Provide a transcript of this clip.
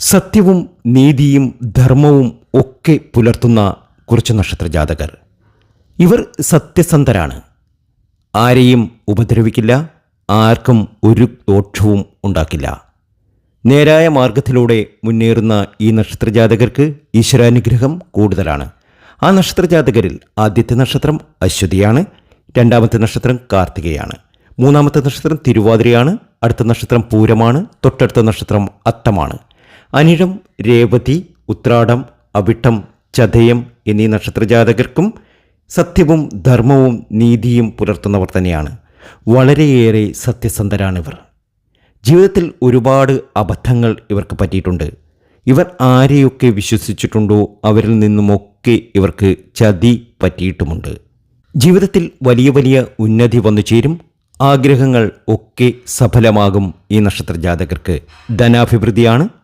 സത്യവും നീതിയും ധർമ്മവും ഒക്കെ പുലർത്തുന്ന കുറച്ച് നക്ഷത്ര ജാതകർ ഇവർ സത്യസന്ധരാണ്. ആരെയും ഉപദ്രവിക്കില്ല ആർക്കും ഒരു ദോഷവും ഉണ്ടാക്കില്ല. നേരായ മാർഗത്തിലൂടെ മുന്നേറുന്ന ഈ നക്ഷത്രജാതകർക്ക് ഈശ്വരാനുഗ്രഹം കൂടുതലാണ്. ആ നക്ഷത്രജാതകരിൽ ആദ്യത്തെ നക്ഷത്രം അശ്വതിയാണ് രണ്ടാമത്തെ നക്ഷത്രം കാർത്തികയാണ് മൂന്നാമത്തെ നക്ഷത്രം തിരുവാതിരയാണ് അടുത്ത നക്ഷത്രം പൂരമാണ് തൊട്ടടുത്ത നക്ഷത്രം അത്തമാണ്. അനിഴം രേവതി ഉത്രാടം അവിട്ടം ചതയം എന്നീ നക്ഷത്രജാതകർക്കും സത്യവും ധർമ്മവും നീതിയും പുലർത്തുന്നവർ തന്നെയാണ്. വളരെയേറെ സത്യസന്ധരാണിവർ. ജീവിതത്തിൽ ഒരുപാട് അബദ്ധങ്ങൾ ഇവർക്ക് പറ്റിയിട്ടുണ്ട്. ഇവർ ആരെയൊക്കെ വിശ്വസിച്ചിട്ടുണ്ടോ അവരിൽ നിന്നുമൊക്കെ ഇവർക്ക് ചതി പറ്റിയിട്ടുമുണ്ട്. ജീവിതത്തിൽ വലിയ വലിയ ഉന്നതി വന്നു ചേരും. ആഗ്രഹങ്ങൾ ഒക്കെ സഫലമാകും ഈ നക്ഷത്ര ജാതകർക്ക് ധനാഭിവൃദ്ധിയാണ്.